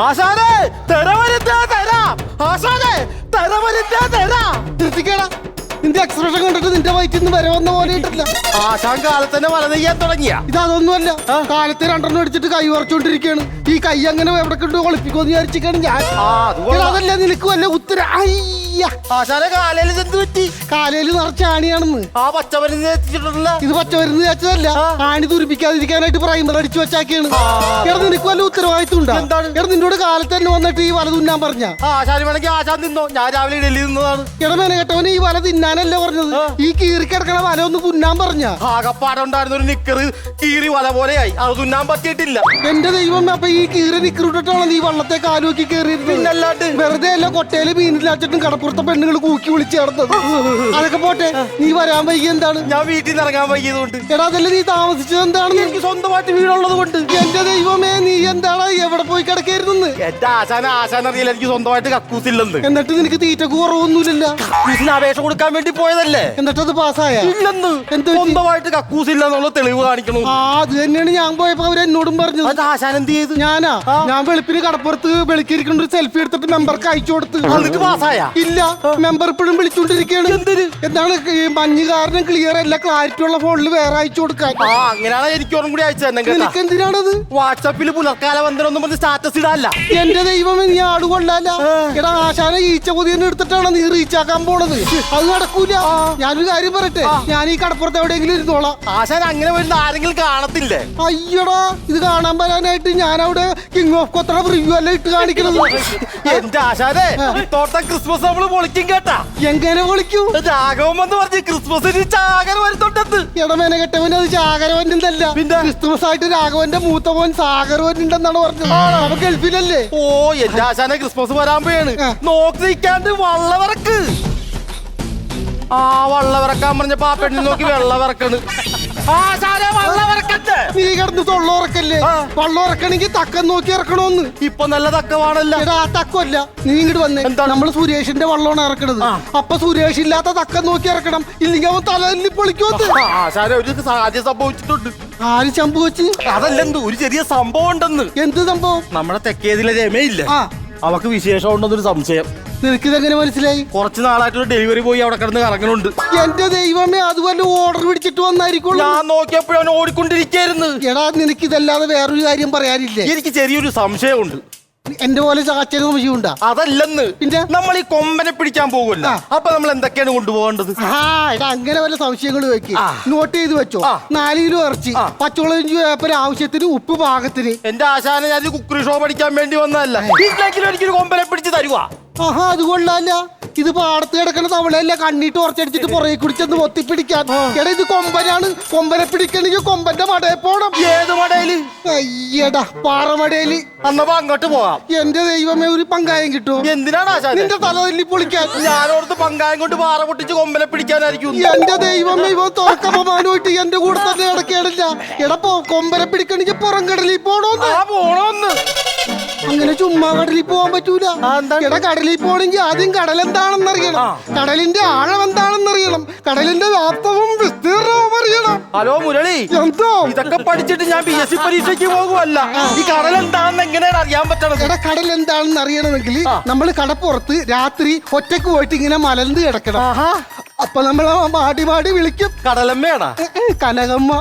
ആശാനെ തെരവരുത്താ തരാ. ആശാനെ തെരവരുത്താ തരാ. നിർത്തിക്കേടാ നിന്റെ എക്സ്പ്രഷൻ കണ്ടിട്ട് നിന്റെ വയറ്റിൽ നിന്ന് വരെ വന്ന പോലെ ഇട്ടില്ല ആശാൻ കാലത്ത് തന്നെ വല നെയ്യാൻ തുടങ്ങിയ. ഇത് അതൊന്നുമല്ല കാലത്തെ രണ്ടെണ്ണം അടിച്ചിട്ട് കൈ ഉറച്ചോണ്ടിരിക്കുകയാണ് ഈ കൈ അങ്ങനെ എവിടെ കൊണ്ട് ഒളിപ്പിക്കുമെന്ന് വിചാരിച്ചിട്ടാണ് ഞാൻ. അതല്ല നിനക്ക് വല്ല ഉത്തര ആശാനെ കാലയിൽ എന്ത് പറ്റി? കാലയിൽ നിറച്ച ആണിയാണെന്ന്. ആ പച്ചമരുന്ന് എത്തിച്ചിട്ടുണ്ടല്ല ഇത് പച്ചമരുന്ന് വെച്ചതല്ല ആണി തുരിപ്പിക്കാതിരിക്കാനായിട്ട് പ്രൈമർ അടിച്ചു വെച്ചാക്കിയാണ്. എടാ നിനക്ക് വല്ല ഉത്തരവാദിത്വം ഉണ്ടാ? എന്താണ്? എടാ നിന്നോട് കാലത്ത് തന്നെ വന്നിട്ട് ഈ വല തിന്നാൻ പറഞ്ഞ. ആശാരി വേണമെങ്കിൽ ആശാൻ തിന്നോ. ഞാൻ രാവിലെ ഡൽഹി നിന്നതാണ് എടാ മേനകെട്ടവന് ഈ വല തിന്നാനല്ല പറഞ്ഞത്. ഈ കീറി കിടക്കണ വല ഒന്ന് തുന്നാൻ പറഞ്ഞ. ആകപ്പാടുണ്ടായിരുന്ന ഒരു നിക്കറ് കീറി വല പോലെയായി. അത് തുന്നാൻ പറ്റിയിട്ടില്ല. എന്റെ ദൈവം അപ്പൊ ഈ കീറി നിക്കറിട്ടാണ് നീ വള്ളത്തെ കാലുവക്കി കയറിയിരുന്നത്? പിന്നല്ലാണ്ട്. വെറുതെ അല്ല കൊട്ടയിൽ മീനിലാച്ചിട്ടും കടപ്പുറത്തെ പെണ്ണുങ്ങൾ കൂക്കി വിളിച്ച് നടന്നത്. അതൊക്കെ പോട്ടെ നീ വരാൻ വൈകി എന്താണ്? ഞാൻ വീട്ടിൽ നിന്ന് ഇറങ്ങാൻ വൈകിയതുകൊണ്ട്. എടാ അതല്ലേ നീ താമസിച്ചത്? എന്താണ് എനിക്ക് സ്വന്തമായിട്ട് വീടുള്ളത് കൊണ്ട്. എന്റെ ദൈവമേ നീ എന്താണ്? എവിടെ പോയി കിടക്കായിരുന്നെന്ന് എന്റെ ആശാന ആശാൻ അറിയില്ല എനിക്ക് സ്വന്തമായിട്ട് കക്കൂസില്ലെന്ന് എന്നിട്ട് നിനക്ക് തീറ്റ കുറവൊന്നുമില്ല കക്കൂസിന് അപേക്ഷ കൊടുക്കാൻ വേണ്ടി പോയതല്ലേ? എന്നിട്ട് അത് പാസ്സായ? ഇല്ലെന്ന്. എന്ത് സ്വന്തമായിട്ട് കക്കൂസില്ല എന്നുള്ള തെളിവ് കാണിക്കണു. ആ അത് തന്നെയാണ് ഞാൻ പോയപ്പോ അവർ എന്നോടും പറഞ്ഞത്. അത് ആശാൻ എന്ത് ചെയ്തു? ഞാനാ ഞാൻ വെളുപ്പിന് കടപ്പുറത്ത് വെളുക്കിരിക്കുന്ന ഒരു സെൽഫി എടുത്തിട്ട് മെമ്പർക്ക് അയച്ചു കൊടുത്ത്. എന്നിട്ട് പാസ്സായ? ഇല്ല. മെമ്പർ ഇപ്പോഴും വിളിച്ചോണ്ടിരിക്കുകയാണ്? എന്താണ് ഈ മഞ്ഞ് കാരണം ക്ലിയർ അല്ല ക്ലാരിറ്റി ഉള്ള ഫോണിൽ വേറെ അയച്ചു കൊടുക്കാൻ. ആ അങ്ങനെയാണ്? എനിക്ക് കൂടി അയച്ചു തന്നെ കേട്ടാ. നിനക്ക് എന്തിനാണത് വാട്സാപ്പിൽ പുലർക്കാല ബന്ധനം ഒന്നും പറഞ്ഞ് സ്റ്റാറ്റസ് ഇടാല്ല എന്റെ ദൈവം നീ ആട് കൊള്ളാല എടാ ആശാന ഈച്ച കൊതിയെന്ന് എടുത്തിട്ടാണ് നീ റീച്ച് ആക്കാൻ പോണത്. അത് നടക്കൂല. ഞാനൊരു കാര്യം പറയട്ടെ? ഞാൻ ഈ കടപ്പുറത്ത് എവിടെയെങ്കിലും ഇരുന്നോളാം. ആശാൻ അങ്ങനെ വരുന്ന ആരെങ്കിലും കാണത്തില്ലേ? അയ്യടാ ഇത് കാണാൻ വരാനായിട്ട് ഞാൻ അവിടെ കിങ് ഓഫ് കൊത്തറ റിവ്യൂ അല്ല ഇട്ട് കാണിക്കണത്? എന്റെ ആശാനെ തോട്ടം ക്രിസ്മസ് നമ്മൾ പൊളിക്കും കേട്ടാ. എങ്ങനെ വിളിക്കൂ? രാഘവൻ എന്ന് പറഞ്ഞ് ക്രിസ്മസിന് ചാകര വരുന്നുണ്ടെന്ന്. ഇടമേനെ കെട്ടവൻ അത് ചാകരവന്റെതല്ല പിന്നെ? ക്രിസ്മസ് ആയിട്ട് രാഘവന്റെ മൂത്ത മോൻ സാഗരവൻ ഉണ്ടെന്നാണ് പറഞ്ഞത്. അവൻ ഗൾഫിലല്ലേ? ഓ എന്റെ ആശാനെ ക്രിസ്മസ് വരാൻ പോയാണ്. നോക്കി നിൽക്കാണ്ട് വള്ളവിറക്ക് ആ വള്ളവരക്കാൻ പറഞ്ഞപ്പോ ആ പെണ്ണിൽ നോക്കി വെള്ളവിറക്കണ് നീ കിടന്ന് തൊള്ളുറക്കല്ലേ. വള്ളുറക്കണെങ്കിൽ തക്കം നോക്കി ഇറക്കണോന്ന്. ഇപ്പൊ നല്ല തക്കമാണല്ല. എടാ ആ തക്കമല്ല. നീ ഇങ്ങോട്ട് വന്നേ? നമ്മൾ സുരേഷിന്റെ വള്ളമാണ് ഇറക്കണത്. അപ്പൊ സുരേഷ് ഇല്ലാത്ത തക്കം നോക്കി ഇറക്കണം. ഇല്ലെങ്കിൽ അവൻ തലല്ലി പൊളിക്കോത്ത്. ആ, ഒരു സാധ്യത സംഭവിച്ചിട്ടുണ്ട്. ആര് ചമ്പ് വെച്ച്? അതല്ലെന്ത് ഒരു ചെറിയ സംഭവം ഉണ്ടെന്ന്. എന്ത് സംഭവം? നമ്മളെ തെക്കേതിലെ രമയില്ല? ഇല്ല അവക്ക് വിശേഷം ഉണ്ടെന്നൊരു സംശയം. നിനക്കിതെങ്ങനെ മനസ്സിലായി? കുറച്ച് നാളായിട്ട് ഡെലിവറി പോയി അവിടെ കിടന്ന് കറങ്ങുന്നുണ്ട് എന്റെ ദൈവമേ അതുപോലെ ഓർഡർ പിടിച്ചിട്ട് വന്നായിരിക്കും ഞാൻ നോക്കിയപ്പോഴും അവൻ ഓടിക്കൊണ്ടിരിക്കായിരുന്നു. എടാ നിനക്ക് ഇതല്ലാതെ വേറൊരു കാര്യം പറയാനില്ലേ? എനിക്ക് ചെറിയൊരു സംശയമുണ്ട്. എന്റെ പോലെ ചാച്ചന് സംശയമുണ്ടാ അതല്ലെന്ന്. പിന്നെ? നമ്മൾ ഈ കൊമ്പനെ പിടിക്കാൻ പോകില്ല. അപ്പൊ നമ്മൾ എന്തൊക്കെയാണ് കൊണ്ടുപോകേണ്ടത്? അങ്ങനെ വല്ല സംശയങ്ങൾ വെക്ക് നോട്ട് ചെയ്ത് വെച്ചോ. നാല് കിലോ ഇറച്ചി ആ. പേപ്പർ ആവശ്യത്തിന് ഉപ്പ് പാകത്തിന്. എന്റെ ആശാന ഞാൻ കുക്കറി ഷോ പഠിക്കാൻ വേണ്ടി വന്നതല്ല. എനിക്കൊരു കൊമ്പനെ പിടിച്ച് തരുവാ. ആഹാ അത് കൊള്ളാല്ല. ഇത് പാടത്ത് കിടക്കണ തവളയല്ല കണ്ണീട്ട് ഉറച്ചടിച്ചിട്ട് പുറകെ കുടിച്ചെന്ന് ഒത്തിപ്പിടിക്കാൻ എടാ ഇത് കൊമ്പനാണ്. കൊമ്പനെ പിടിക്കണെങ്കിൽ കൊമ്പന്റെ മടയെ പോണം. ഏത് മടയിൽ? അയ്യടാ പാറമടയിൽ. അന്നപ്പോ അങ്ങോട്ട് പോവാം. എന്റെ ദൈവമേ ഒരു പങ്കായം കിട്ടും എന്തിനാണ് ആശാനെ? നിന്റെ തല തല്ലി പൊളിക്കാൻ. ഞാനോടത്ത് പങ്കായം കൊണ്ട് പാറ പൊട്ടിച്ച് കൊമ്പനെ പിടിക്കാനായിരിക്കും. എന്റെ ദൈവമേ ഇവ തുറക്കമാനമായിട്ട് എന്റെ കൂടെ തന്നെ ഇടക്കേടില്ല എടാ പോ കൊമ്പനെ പിടിക്കണെങ്കിൽ പുറം കടലിൽ പോണോന്ന്. ആ പോണോന്ന്. അങ്ങനെ ചുമ്മാ കടലിൽ പോകാൻ പറ്റൂല. എടാ കടലിൽ പോണെങ്കിൽ ആദ്യം കടൽ എന്താണെന്ന് അറിയണം കടലിന്റെ ആഴം എന്താണെന്ന് അറിയണം കടലിന്റെ വ്യാപ്തവും വിസ്തീർണവും അറിയണം. ഹലോ മുരളി. എന്തോ? ഇതൊക്കെ പഠിച്ചിട്ട് ഞാൻ പി എസ് സി പരീക്ഷയ്ക്ക് പോകുമല്ല ഈ കടൽ എന്താണെന്ന് എങ്ങനെയാണ് അറിയാൻ പറ്റണത്? എടാ കടൽ എന്താണെന്ന് അറിയണമെങ്കിൽ നമ്മൾ കടപ്പുറത്ത് രാത്രി ഒറ്റയ്ക്ക് പോയിട്ട് ഇങ്ങനെ മലർന്ന് കിടക്കണം. അപ്പൊ നമ്മൾ പാടി പാടി വിളിക്കും. കടലമ്മയാണാ? കനകമ്മ.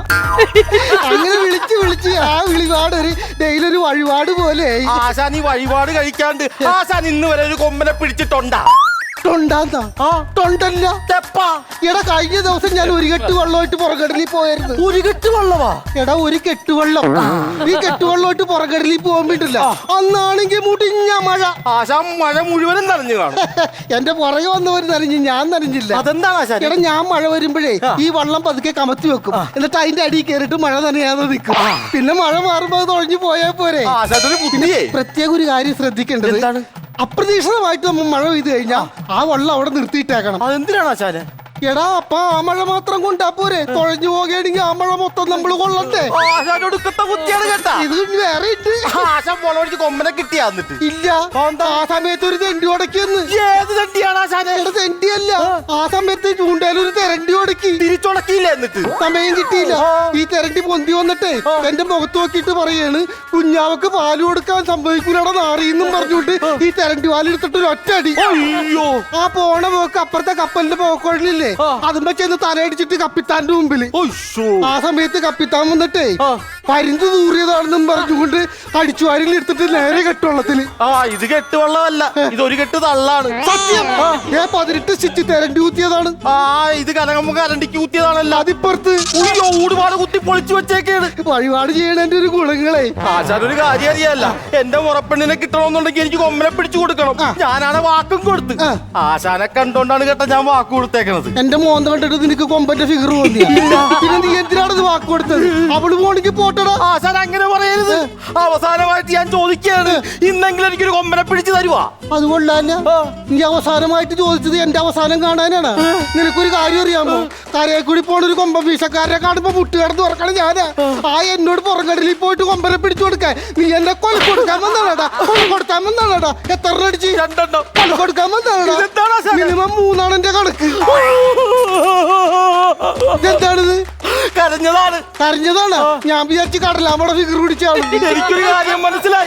അങ്ങനെ വിളിച്ച് ആ വിളിപാട് ഒരു ഡെയിലി ഒരു വഴിപാട് പോലെ ആശാൻ ഈ വഴിപാട് കഴിക്കാണ്ട് ആശാൻ ഇന്ന് വരെ ഒരു കൊമ്പനെ പിടിച്ചിട്ടുണ്ടാ? തൊണ്ടാന്നാ? ആ. തൊണ്ടല്ല. തെപ്പാ. എടാ കഴിഞ്ഞ ദിവസം ഞാൻ ഒരു കെട്ട് വെള്ളമായിട്ട് പുറകടലിൽ പോയായിരുന്നു. ഒരു കെട്ട് വെള്ളവാ എടാ ഒരു കെട്ടുവെള്ളം ഈ കെട്ടുവെള്ളമായിട്ട് പുറകടലിൽ പോകാൻ പറ്റില്ല. അന്നാണെങ്കിൽ മുടിഞ്ഞ മഴ. ആശാ മഴ മുഴുവനും നനഞ്ഞു കാണും. എന്റെ പുറകെ വന്നവർ നനഞ്ഞു ഞാൻ നനഞ്ഞില്ല. അതെന്താണ് ആശാ? എടാ ഞാൻ മഴ വരുമ്പോഴേ ഈ വള്ളം പതുക്കെ കമത്തി വെക്കും. എന്നിട്ട് അതിന്റെ അടിയിൽ കയറിയിട്ട് മഴ നനയാതെ നിൽക്കും. പിന്നെ മഴ മാറുമ്പോ അത് തുഴഞ്ഞു പോയാൽ പോരെ. പ്രത്യേക ഒരു കാര്യം ശ്രദ്ധിക്കേണ്ടത്? അപ്രതീക്ഷിതമായിട്ട് നമ്മൾ മഴ പെയ്ത് കഴിഞ്ഞാൽ ആ വെള്ളം അവിടെ നിർത്തിയിട്ടേക്കണം. അതെന്തിനാണ് ആശാന്? എടാ അപ്പ ആ മഴ മാത്രം കൊണ്ടാ പോരെ. തൊഴഞ്ഞു പോകുകയാണെങ്കിൽ ആ മഴ മൊത്തം നമ്മൾ കൊള്ളട്ടെ. ആശാന്റെ ഒടുക്കത്തെ കുത്തിയാണ് കേട്ടാ. ഇത് വേറെ ഉണ്ട്. ആശാൻ പോളോടിച്ച് കൊമ്പനെ കിട്ടിയാന്നിട്ട് ഇല്ല. ആ സമയത്ത് ഒരു തെണ്ടി ഉടക്കിയെന്ന് ഏത് തെണ്ടിയാണ് ആശാനെ? തെണ്ടിയല്ല. ആ. സമയത്ത് ചൂണ്ടയിൽ ഒരു തെരണ്ടി ഉടക്കി. തിരിച്ചുടക്കിയില്ല എന്നിട്ട്? സമയം കിട്ടിയില്ല. ഈ തെരണ്ടി പൊന്തി വന്നിട്ടേ എന്റെ മുഖത്ത് നോക്കിയിട്ട് പറയാണ് കുഞ്ഞാവക്ക് പാൽ കൊടുക്കാൻ സംഭവിക്കൂലട നാറിയെന്നും പറഞ്ഞുകൊണ്ട് ഈ തെരണ്ടി പാലെടുത്തിട്ട് ഒരു ഒറ്റടി അയ്യോ. ആ പോണ പോക്ക് അപ്പുറത്തെ കപ്പലിന്റെ പോക്കോഴിലില്ലേ അതുമ്പോ ചെന്ന് തലയടിച്ചിട്ട് കപ്പിത്താന്റെ മുമ്പിൽ. ഒയ്യോ ആ സമയത്ത് കപ്പിത്താൻ വന്നിട്ടേ. പരിന്ത് തൂറിയതാണെന്നും പറഞ്ഞുകൊണ്ട് അടിച്ചു വാരിൽ എടുത്തിട്ട് നേരെ കെട്ടുവള്ളത്തിൽ. ആ ഇത് കെട്ടുവള്ളമല്ല. ഇതൊരു കെട്ട് തള്ളാണ്. സത്യം. ഞാൻ പതിനെട്ട് സ്റ്റിച്ച് തെരണ്ടി കുത്തിയതാണ് ആ ഇത് കനകമ്മ കരണ്ടിക്ക് കുത്തിയതാണല്ല അതിപ്പുറത്ത് ഉയ്യോ ഊടുപാട് കുത്തി പൊളിച്ചു വെച്ചേക്കാണ്. വഴിപാട് ചെയ്യണന്റെ ഒരു ഗുണങ്ങളെ. ആശാൻ ഒരു കാര്യം അറിയാല്ല. എന്റെ മുറപ്പെണ്ണിനെ കിട്ടണമെന്നുണ്ടെങ്കിൽ എനിക്ക് കൊമ്മനെ പിടിച്ചു കൊടുക്കണം. ഞാനാണ് വാക്കും കൊടുത്ത്. ആശാനെ കണ്ടോണ്ടാണ് കേട്ടോ ഞാൻ വാക്ക് കൊടുത്തേക്കണത്. എന്റെ മോന്ത കണ്ടിട്ട് നിനക്ക് കൊമ്പന്റെ ഫിഗർ തോന്നിയ പിന്നെ നീ എന്തിനാണ് ഇത് വാക്ക് കൊടുത്തത്? അവൾ പോണെങ്കിൽ പോട്ടടാ സാർ അങ്ങനെ പറയരുത്. അവസാനമായിട്ട് ഞാൻ ചോദിക്കുകയാണ് ഇന്നെങ്കിലും എനിക്കൊരു കൊമ്പനെ പിടിച്ചു തരുവാ? അത് കൊള്ളാല്ല നീ അവസാനമായിട്ട് ചോദിച്ചത് എന്റെ അവസാനം കാണാനാണ്. നിനക്കൊരു കാര്യം അറിയാമോ? കരയെ കൂടി പോണ ഒരു കൊമ്പൻ വീശക്കാരനെ കാണുമ്പോ മുട്ട് തുറക്കണം ഞാൻ. ആ. എന്നോട് പുറംകടലിൽ പോയിട്ട് കൊമ്പനെ പിടിച്ചു കൊടുക്കാൻ. നീ എന്നെ കൊല കൊടുക്കാൻ വന്നാടാ. കൊല കൊടുക്കാൻ വന്നാടാ. എത്ര അടിച്ച്? രണ്ടെണ്ണം. കൊല കൊടുക്കാൻ വന്നാടാ. മിനിമം മൂന്നാണ് എന്റെ കണക്ക്. എന്താണിത് കരഞ്ഞതാണ്. കരഞ്ഞതാണ്? ഞാൻ വിചാരിച്ച് കടലാമയുടെ ഫിഗർ പിടിച്ചാണ് കാര്യം മനസ്സിലായി.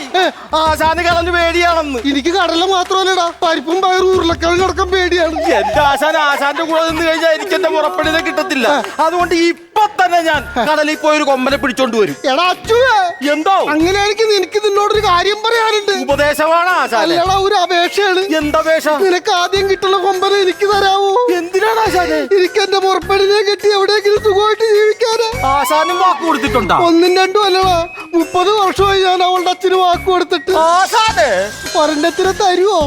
ആശാന് കടന്ന് പേടിയാണെന്ന്. എനിക്ക് കടല മാത്രമല്ലടാ. പരിപ്പും പയറും ഉരുളക്കിഴങ്ങ് അടക്കം പേടിയാണ്. എന്റെ ആശാൻ ആശാന്റെ കൂടെ നിന്ന് കഴിഞ്ഞാൽ എനിക്ക് എന്റെ മുറപ്പെണ്ണിനെ കിട്ടത്തില്ല അതുകൊണ്ട് ഇപ്പൊ തന്നെ ഞാൻ കടലിൽ പോയി ഒരു കൊമ്പനെ പിടിച്ചോണ്ട് വരും. എടാ അച്ചുവേ. എന്തോ? അങ്ങനെയാണെങ്കിൽ നിനക്ക് നിന്നോടൊരു കാര്യം പറയാനുണ്ട്. ഉപദേശമാണ് അല്ലടാ ഒരു അപേക്ഷയാണ്. എന്താ വേഷ നിനക്ക് ആദ്യം കിട്ടുന്ന കൊമ്പനെ എനിക്ക് തരാവോ. എന്തിനാണ് ആശാന്? എനിക്ക് എന്റെ മുറപ്പടിനെ കെട്ടി എവിടെയെങ്കിലും സുഖമായിട്ട് ജീവിക്കാനാ. ആശാനും വാക്ക് കൊടുത്തിട്ടുണ്ടോ? ഒന്നും രണ്ടും അല്ലടാ. മുപ്പത് വർഷമായി ഞാൻ അവളുടെ അച്ഛന് വാക്ക് കൊടുത്തിട്ട്. പറഞ്ഞത്തിന് ഒരെണ്ണത്തിന് തരുവോ?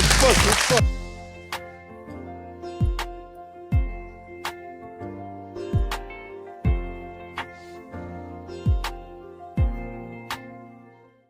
ഇപ്പൊ സൂപ്പർ.